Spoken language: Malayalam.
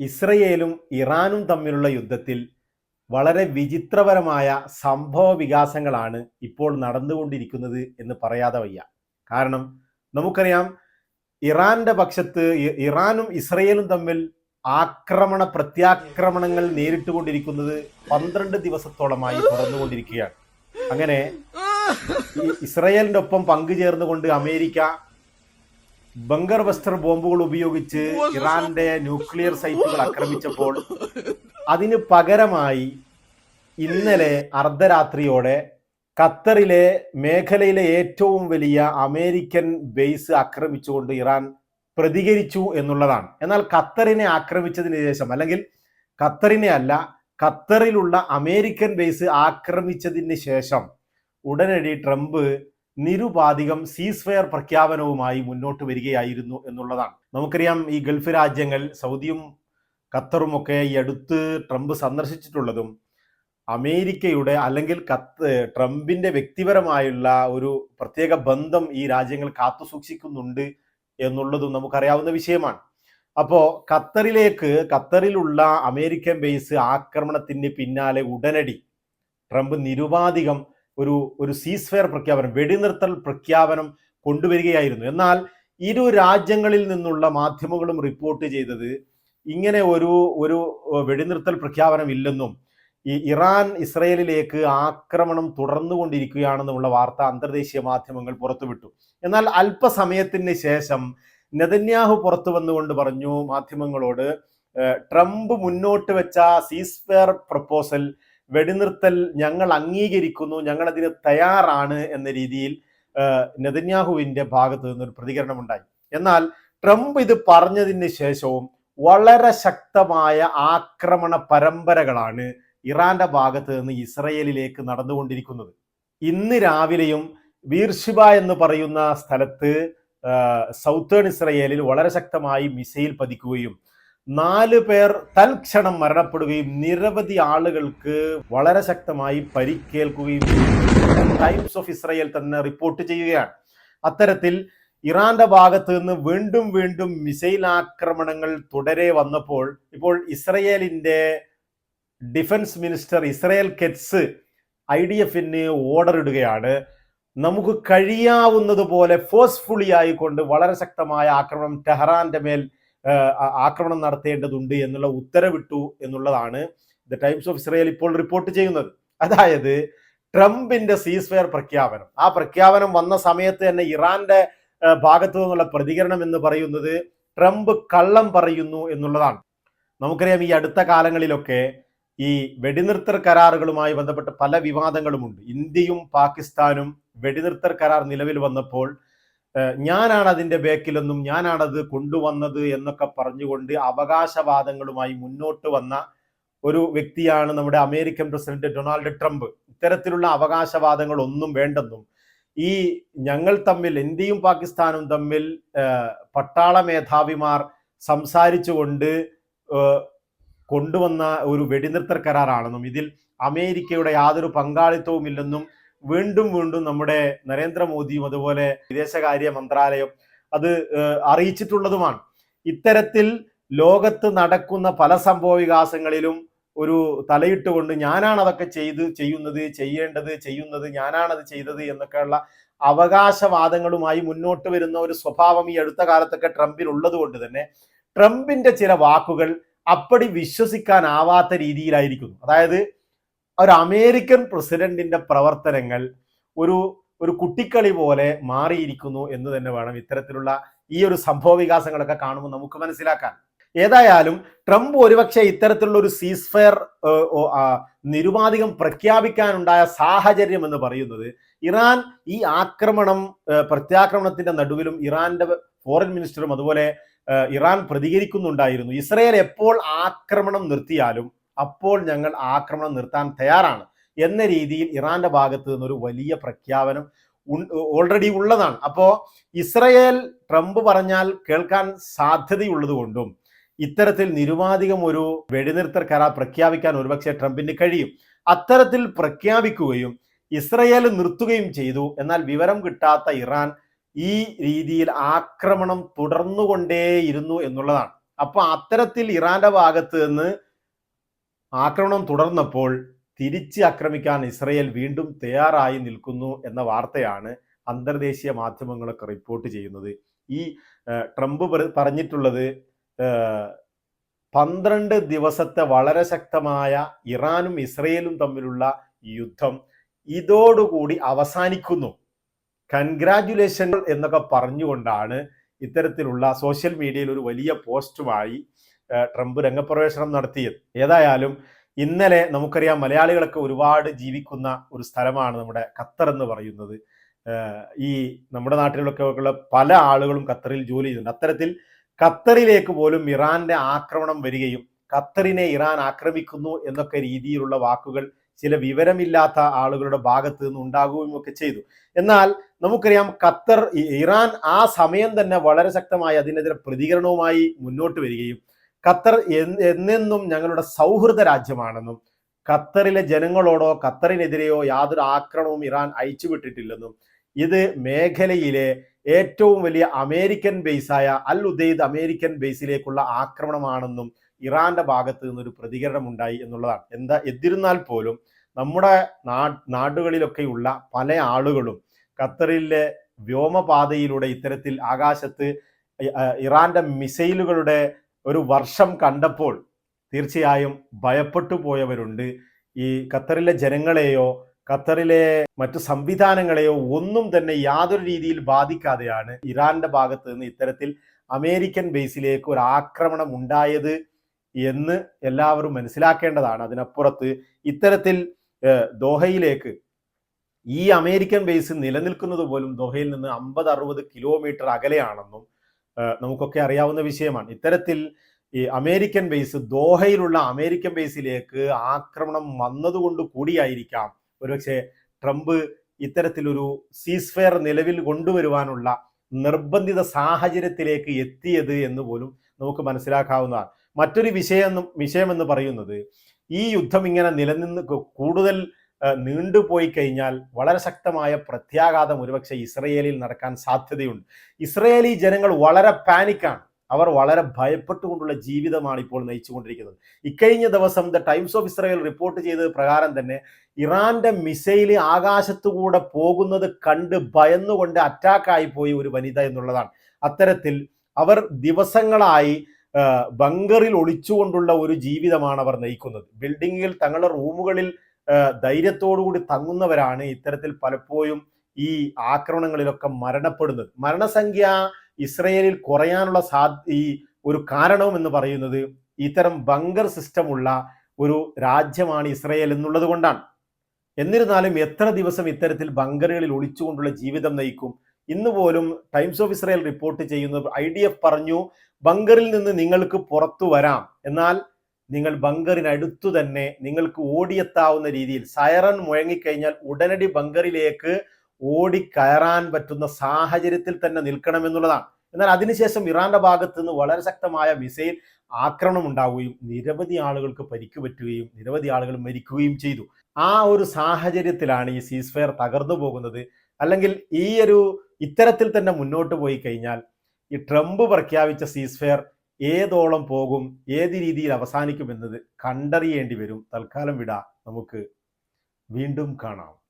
ഇസ്രയേലും ഇറാനും തമ്മിലുള്ള യുദ്ധത്തിൽ വളരെ വിചിത്രപരമായ സംഭവ വികാസങ്ങളാണ് ഇപ്പോൾ നടന്നുകൊണ്ടിരിക്കുന്നത് എന്ന് പറയാതെ വയ്യ. കാരണം നമുക്കറിയാം ഇറാന്റെ പക്ഷത്ത് ഇറാനും ഇസ്രയേലും തമ്മിൽ ആക്രമണ പ്രത്യാക്രമണങ്ങൾ നേരിട്ടുകൊണ്ടിരിക്കുന്നത് പന്ത്രണ്ട് ദിവസത്തോളമായി തുടർന്നുകൊണ്ടിരിക്കുകയാണ്. അങ്ങനെ ഇസ്രയേലിന്റെ ഒപ്പം പങ്കുചേർന്നുകൊണ്ട് അമേരിക്ക ബങ്കർ ബസ്റ്റർ ബോംബുകൾ ഉപയോഗിച്ച് ഇറാന്റെ ന്യൂക്ലിയർ സൈറ്റുകൾ ആക്രമിച്ചപ്പോൾ അതിന് പകരമായി ഇന്നലെ അർദ്ധരാത്രിയോടെ ഖത്തറിലെ മേഖലയിലെ ഏറ്റവും വലിയ അമേരിക്കൻ ബേസ് ആക്രമിച്ചുകൊണ്ട് ഇറാൻ പ്രതികരിച്ചു എന്നുള്ളതാണ്. എന്നാൽ ഖത്തറിനെ ആക്രമിച്ചതിന് ശേഷം അല്ലെങ്കിൽ ഖത്തറിനെ അല്ല ഖത്തറിലുള്ള അമേരിക്കൻ ബേസ് ആക്രമിച്ചതിന് ശേഷം ഉടനടി ട്രംപ് നിരുപാധികം സീസ് ഫയർ പ്രഖ്യാപനവുമായി മുന്നോട്ട് വരികയായിരുന്നു എന്നുള്ളതാണ്. നമുക്കറിയാം ഈ ഗൾഫ് രാജ്യങ്ങൾ സൗദിയും ഖത്തറും ഒക്കെ ഈ അടുത്ത് ട്രംപ് സന്ദർശിച്ചിട്ടുള്ളതും അമേരിക്കയുടെ അല്ലെങ്കിൽ കത്ത് ട്രംപിന്റെ വ്യക്തിപരമായുള്ള ഒരു പ്രത്യേക ബന്ധം ഈ രാജ്യങ്ങൾ കാത്തു സൂക്ഷിക്കുന്നുണ്ട് എന്നുള്ളതും നമുക്കറിയാവുന്ന വിഷയമാണ്. അപ്പോ ഖത്തറിലേക്ക് ഖത്തറിലുള്ള അമേരിക്കൻ ബേസ് ആക്രമണത്തിന് പിന്നാലെ ഉടനടി ട്രംപ് നിരുപാധികം ഒരു ഒരു സീസ് ഫെയർ പ്രഖ്യാപനം വെടിനിർത്തൽ പ്രഖ്യാപനം കൊണ്ടുവരികയായിരുന്നു. എന്നാൽ ഇരു രാജ്യങ്ങളിൽ നിന്നുള്ള മാധ്യമങ്ങളും റിപ്പോർട്ട് ചെയ്തത് ഇങ്ങനെ ഒരു ഒരു വെടിനിർത്തൽ പ്രഖ്യാപനം ഇല്ലെന്നും ഈ ഇറാൻ ഇസ്രയേലിലേക്ക് ആക്രമണം തുടർന്നുകൊണ്ടിരിക്കുകയാണെന്നുള്ള വാർത്ത അന്തർദേശീയ മാധ്യമങ്ങൾ പുറത്തുവിട്ടു. എന്നാൽ അല്പസമയത്തിന് ശേഷം നെതന്യാഹു പുറത്തു വന്നുകൊണ്ട് പറഞ്ഞു മാധ്യമങ്ങളോട് ട്രംപ് മുന്നോട്ട് വെച്ച സീസ്ഫെയർ പ്രപ്പോസൽ വെടിനിർത്തൽ ഞങ്ങൾ അംഗീകരിക്കുന്നു ഞങ്ങൾ അതിന് തയ്യാറാണ് എന്ന രീതിയിൽ നെതന്യാഹുവിന്റെ ഭാഗത്ത് നിന്നൊരു പ്രതികരണം ഉണ്ടായി എന്നാൽ ട്രംപ് ഇത് പറഞ്ഞതിന് ശേഷവും വളരെ ശക്തമായ ആക്രമണ പരമ്പരകളാണ് ഇറാന്റെ ഭാഗത്ത് നിന്ന് ഇസ്രയേലിലേക്ക് നടന്നുകൊണ്ടിരിക്കുന്നത്. ഇന്ന് രാവിലെയും വീർഷിബ എന്ന് പറയുന്ന സ്ഥലത്ത് സൗത്തേൺ ഇസ്രയേലിൽ വളരെ ശക്തമായി മിസൈൽ പതിക്കുകയും നാല് പേർ തൽക്ഷണം മരണപ്പെടുകയും നിരവധി ആളുകൾക്ക് വളരെ ശക്തമായി പരിക്കേൽക്കുകയും. ടൈംസ് ഓഫ് ഇസ്രയേൽ തന്നെ റിപ്പോർട്ട് ചെയ്യുകയാണ് അത്തരത്തിൽ ഇറാന്റെ ഭാഗത്ത് നിന്ന് വീണ്ടും വീണ്ടും മിസൈൽ ആക്രമണങ്ങൾ തുടരെ വന്നപ്പോൾ ഇപ്പോൾ ഇസ്രയേലിന്റെ defence minister Israel Katz I D എഫിന് ഓർഡർ ഇടുകയാണ് നമുക്ക് കഴിയാവുന്നതുപോലെ ഫോഴ്സ്ഫുള്ളി ആയിക്കൊണ്ട് വളരെ ശക്തമായ ആക്രമണം ടെഹ്റാന്റെ മേൽ ആക്രമണം നടത്തേണ്ടതുണ്ട് എന്നുള്ള ഉത്തരവിട്ടു എന്നുള്ളതാണ് ദ ടൈംസ് ഓഫ് ഇസ്രയേൽ ഇപ്പോൾ റിപ്പോർട്ട് ചെയ്യുന്നത്. അതായത് ട്രംപിന്റെ സീസ് പ്രഖ്യാപനം. ആ പ്രഖ്യാപനം വന്ന സമയത്ത് തന്നെ ഇറാന്റെ ഭാഗത്തു നിന്നുള്ള പ്രതികരണം എന്ന് പറയുന്നത് ട്രംപ് കള്ളം പറയുന്നു എന്നുള്ളതാണ്. നമുക്കറിയാം ഈ അടുത്ത കാലങ്ങളിലൊക്കെ ഈ വെടിനിർത്തൽ കരാറുകളുമായി ബന്ധപ്പെട്ട പല വിവാദങ്ങളുമുണ്ട്. ഇന്ത്യയും പാകിസ്ഥാനും വെടിനിർത്തൽ കരാർ നിലവിൽ വന്നപ്പോൾ ഞാനാണ് അതിന്റെ ബേക്കിലെന്നും ഞാനാണത് കൊണ്ടുവന്നത് എന്നൊക്കെ പറഞ്ഞുകൊണ്ട് അവകാശവാദങ്ങളുമായി മുന്നോട്ട് വന്ന ഒരു വ്യക്തിയാണ് നമ്മുടെ അമേരിക്കൻ പ്രസിഡന്റ് ഡൊണാൾഡ് ട്രംപ്. ഇത്തരത്തിലുള്ള അവകാശവാദങ്ങൾ ഒന്നും വേണ്ടെന്നും ഈ ഞങ്ങൾ തമ്മിൽ ഇന്ത്യയും പാകിസ്ഥാനും തമ്മിൽ പട്ടാള മേധാവിമാർ സംസാരിച്ചുകൊണ്ട് കൊണ്ടുവന്ന ഒരു വെടിനിർത്തൽ കരാറാണെന്നും ഇതിൽ അമേരിക്കയുടെ യാതൊരു പങ്കാളിത്തവും ഇല്ലെന്നും വീണ്ടും വീണ്ടും നമ്മുടെ നരേന്ദ്രമോദിയും അതുപോലെ വിദേശകാര്യ മന്ത്രാലയം അത് അറിയിച്ചിട്ടുള്ളതുമാണ്. ഇത്തരത്തിൽ ലോകത്ത് നടക്കുന്ന പല സംഭവ വികാസങ്ങളിലും ഒരു തലയിട്ടുകൊണ്ട് ഞാനാണ് അതൊക്കെ ചെയ്ത് ചെയ്യുന്നത് ചെയ്യേണ്ടത് ചെയ്യുന്നത് ഞാനാണത് ചെയ്തത് എന്നൊക്കെയുള്ള അവകാശവാദങ്ങളുമായി മുന്നോട്ട് വരുന്ന ഒരു സ്വഭാവം ഈ അടുത്ത കാലത്തൊക്കെ ട്രംപിൽ ഉള്ളത് കൊണ്ട് തന്നെ ട്രംപിന്റെ ചില വാക്കുകൾ അപ്പടി വിശ്വസിക്കാനാവാത്ത രീതിയിലായിരിക്കുന്നു. അതായത് ഒരു അമേരിക്കൻ പ്രസിഡന്റിന്റെ പ്രവർത്തനങ്ങൾ ഒരു ഒരു കുട്ടിക്കളി പോലെ മാറിയിരിക്കുന്നു എന്ന് തന്നെ വേണം ഇത്തരത്തിലുള്ള ഈ ഒരു സംഭവ വികാസങ്ങളൊക്കെ കാണുമ്പോൾ നമുക്ക് മനസ്സിലാക്കാൻ. ഏതായാലും ട്രംപ് ഒരുപക്ഷെ ഇത്തരത്തിലുള്ള ഒരു സീസ് ഫെയർ നിരുപാധികം പ്രഖ്യാപിക്കാനുണ്ടായ സാഹചര്യം എന്ന് പറയുന്നത് ഇറാൻ ഈ ആക്രമണം പ്രത്യാക്രമണത്തിന്റെ നടുവിലും ഇറാന്റെ ഫോറിൻ മിനിസ്റ്ററും അതുപോലെ ഇറാൻ പ്രതികരിക്കുന്നുണ്ടായിരുന്നു. ഇസ്രയേൽ എപ്പോൾ ആക്രമണം നിർത്തിയാലും അപ്പോൾ ഞങ്ങൾ ആക്രമണം നിർത്താൻ തയ്യാറാണ്. എന്ന രീതിയിൽ ഇറാന്റെ ഭാഗത്ത് നിന്നൊരു വലിയ പ്രഖ്യാപനം ഓൾറെഡി ഉള്ളതാണ്. അപ്പോ ഇസ്രയേൽ ട്രംപ് പറഞ്ഞാൽ കേൾക്കാൻ സാധ്യതയുള്ളത് കൊണ്ടും ഇത്തരത്തിൽ നിരുപാധികം ഒരു വെടിനിർത്തൽ കരാർ പ്രഖ്യാപിക്കാൻ ഒരുപക്ഷെ ട്രംപിന് കഴിയും. അത്തരത്തിൽ പ്രഖ്യാപിക്കുകയും ഇസ്രയേൽ നിർത്തുകയും ചെയ്തു. എന്നാൽ വിവരം കിട്ടാത്ത ഇറാൻ ഈ രീതിയിൽ ആക്രമണം തുടർന്നുകൊണ്ടേയിരുന്നു എന്നുള്ളതാണ്. അപ്പൊ അത്തരത്തിൽ ഇറാന്റെ ഭാഗത്ത് നിന്ന് ആക്രമണം തുടർന്നപ്പോൾ തിരിച്ച് ആക്രമിക്കാൻ ഇസ്രയേൽ വീണ്ടും തയ്യാറായി നിൽക്കുന്നു എന്ന വാർത്തയാണ് അന്തർദേശീയ മാധ്യമങ്ങളൊക്കെ റിപ്പോർട്ട് ചെയ്യുന്നത്. ഈ ട്രംപ് പറഞ്ഞിട്ടുള്ളത് പന്ത്രണ്ട് ദിവസത്തെ വളരെ ശക്തമായ ഇറാനും ഇസ്രയേലും തമ്മിലുള്ള യുദ്ധം ഇതോടുകൂടി അവസാനിക്കുന്നു. കൺഗ്രാറ്റുലേഷൻ എന്നൊക്കെ പറഞ്ഞുകൊണ്ടാണ് ഇത്തരത്തിലുള്ള സോഷ്യൽ മീഡിയയിൽ ഒരു വലിയ പോസ്റ്റുമായി ട്രംപ് രംഗപ്രവേശനം നടത്തിയത്. ഏതായാലും ഇന്നലെ നമുക്കറിയാം മലയാളികളൊക്കെ ഒരുപാട് ജീവിക്കുന്ന ഒരു സ്ഥലമാണ് നമ്മുടെ ഖത്തർ എന്ന് പറയുന്നത്. ഈ നമ്മുടെ നാട്ടിലൊക്കെ ഉള്ള പല ആളുകളും ഖത്തറിൽ ജോലി ചെയ്യുന്നുണ്ട്. അത്തരത്തിൽ ഖത്തറിലേക്ക് പോലും ഇറാന്റെ ആക്രമണം വരികയും ഖത്തറിനെ ഇറാൻ ആക്രമിക്കുന്നു എന്നൊക്കെ രീതിയിലുള്ള വാക്കുകൾ ചില വിവരമില്ലാത്ത ആളുകളുടെ ഭാഗത്ത് നിന്ന് ഉണ്ടാകുകയും ഒക്കെ ചെയ്തു. എന്നാൽ നമുക്കറിയാം ഖത്തർ ഇറാൻ ആ സമയം തന്നെ വളരെ ശക്തമായി അതിനെതിരെ പ്രതികരണവുമായി മുന്നോട്ട് വരികയും ഖത്തർ എന്നെന്നും ഞങ്ങളുടെ സൗഹൃദ രാജ്യമാണെന്നും ഖത്തറിലെ ജനങ്ങളോടോ ഖത്തറിനെതിരെയോ യാതൊരു ആക്രമണവും ഇറാൻ അയച്ചുവിട്ടിട്ടില്ലെന്നും ഇത് മേഖലയിലെ ഏറ്റവും വലിയ അമേരിക്കൻ ബേസായ അൽ ഉദൈദ് അമേരിക്കൻ ബേസിലേക്കുള്ള ആക്രമണമാണെന്നും ഇറാന്റെ ഭാഗത്ത് നിന്നൊരു പ്രതികരണം ഉണ്ടായി എന്നുള്ളതാണ്. എന്താ എന്നിരുന്നാൽ പോലും നമ്മുടെ നാടുകളിലൊക്കെയുള്ള പല ആളുകളും ഖത്തറിലെ വ്യോമപാതയിലൂടെ ഇത്തരത്തിൽ ആകാശത്ത് ഇറാന്റെ മിസൈലുകളുടെ ഒരു വർഷം കണ്ടപ്പോൾ തീർച്ചയായും ഭയപ്പെട്ടു പോയവരുണ്ട്. ഈ ഖത്തറിലെ ജനങ്ങളെയോ ഖത്തറിലെ മറ്റു സംവിധാനങ്ങളെയോ ഒന്നും തന്നെ യാതൊരു രീതിയിൽ ബാധിക്കാതെയാണ് ഇറാന്റെ ഭാഗത്ത് നിന്ന് ഇത്തരത്തിൽ അമേരിക്കൻ ബേസിലേക്ക് ഒരു ആക്രമണം ഉണ്ടായത് എന്ന് എല്ലാവരും മനസ്സിലാക്കേണ്ടതാണ്. അതിനപ്പുറത്ത് ഇത്തരത്തിൽ ദോഹയിലേക്ക് ഈ അമേരിക്കൻ ബേസ് നിലനിൽക്കുന്നത് പോലും ദോഹയിൽ നിന്ന് അമ്പത് അറുപത് കിലോമീറ്റർ അകലെയാണെന്നും നമുക്കൊക്കെ അറിയാവുന്ന വിഷയമാണ്. ഇത്തരത്തിൽ ഈ അമേരിക്കൻ ബേസ് ദോഹയിലുള്ള അമേരിക്കൻ ബേസിലേക്ക് ആക്രമണം വന്നതുകൊണ്ട് കൂടിയായിരിക്കാം. ഒരുപക്ഷെ ട്രംപ് ഇത്തരത്തിലൊരു സീസ്ഫെയർ നിലവിൽ കൊണ്ടുവരുവാനുള്ള നിർബന്ധിത സാഹചര്യത്തിലേക്ക് എത്തിയത് എന്ന് പോലും നമുക്ക് മനസ്സിലാക്കാവുന്നതാണ്. മറ്റൊരു വിഷയം വിഷയമെന്ന് പറയുന്നത് ഈ യുദ്ധം ഇങ്ങനെ നിലനിന്ന് കൂടുതൽ നീണ്ടുപോയി കഴിഞ്ഞാൽ വളരെ ശക്തമായ പ്രത്യാഘാതം ഒരുപക്ഷെ ഇസ്രയേലിൽ നടക്കാൻ സാധ്യതയുണ്ട്. ഇസ്രയേലി ജനങ്ങൾ വളരെ പാനിക്കാണ് അവർ വളരെ ഭയപ്പെട്ടുകൊണ്ടുള്ള ജീവിതമാണ് ഇപ്പോൾ നയിച്ചുകൊണ്ടിരിക്കുന്നത്. ഇക്കഴിഞ്ഞ ദിവസം the Times of Israel report ചെയ്തത് പ്രകാരം തന്നെ ഇറാന്റെ മിസൈൽ ആകാശത്തുകൂടെ പോകുന്നത് കണ്ട് ഭയന്നുകൊണ്ട് അറ്റാക്കായി പോയി ഒരു വനിത എന്നുള്ളതാണ്. അത്തരത്തിൽ അവർ ദിവസങ്ങളായി ബങ്കറിൽ ഒളിച്ചുകൊണ്ടുള്ള ഒരു ജീവിതമാണ് അവർ നയിക്കുന്നത്. ബിൽഡിങ്ങിൽ തങ്ങളുടെ റൂമുകളിൽ ധൈര്യത്തോടുകൂടി തങ്ങുന്നവരാണ് ഇത്തരത്തിൽ പലപ്പോഴും ഈ ആക്രമണങ്ങളിലൊക്കെ മരണപ്പെടുന്നത്. മരണസംഖ്യ ഇസ്രയേലിൽ കുറയാനുള്ള സാ ഈ ഒരു കാരണവും എന്ന് പറയുന്നത് ഇത്തരം ബങ്കർ സിസ്റ്റം ഉള്ള ഒരു രാജ്യമാണ് ഇസ്രയേൽ എന്നുള്ളത് കൊണ്ടാണ്. എന്നിരുന്നാലും എത്ര ദിവസം ഇത്തരത്തിൽ ബങ്കറുകളിൽ ഒളിച്ചുകൊണ്ടുള്ള ജീവിതം നയിക്കും? ഇന്ന് പോലും ടൈംസ് ഓഫ് ഇസ്രയേൽ റിപ്പോർട്ട് ചെയ്യുന്നത് ഐ പറഞ്ഞു ബങ്കറിൽ നിന്ന് നിങ്ങൾക്ക് പുറത്തു വരാം. എന്നാൽ നിങ്ങൾ ബങ്കറിനടുത്തു തന്നെ നിങ്ങൾക്ക് ഓടിയെത്താവുന്ന രീതിയിൽ സൈറൺ മുഴങ്ങിക്കഴിഞ്ഞാൽ ഉടനടി ബങ്കറിലേക്ക് ഓടിക്കയറാൻ പറ്റുന്ന സാഹചര്യത്തിൽ തന്നെ നിൽക്കണമെന്നുള്ളതാണ്. എന്നാൽ അതിനുശേഷം ഇറാന്റെ ഭാഗത്ത് നിന്ന് വളരെ ശക്തമായ മിസൈൽ ആക്രമണം ഉണ്ടാവുകയും നിരവധി ആളുകൾക്ക് പരിക്ക് പറ്റുകയും നിരവധി ആളുകൾ മരിക്കുകയും ചെയ്തു. ആ ഒരു സാഹചര്യത്തിലാണ് ഈ സീസ്ഫെയർ തകർന്നു പോകുന്നത്. അല്ലെങ്കിൽ ഈ ഒരു ഇത്തരത്തിൽ തന്നെ മുന്നോട്ട് പോയി കഴിഞ്ഞാൽ ഈ ട്രംപ് പ്രഖ്യാപിച്ച സീസ്ഫെയർ ഏതോളം പോകും ഏത് രീതിയിൽ അവസാനിക്കുമെന്നത് കണ്ടറിയേണ്ടി വരും. തൽക്കാലം വിട. നമുക്ക് വീണ്ടും കാണാം.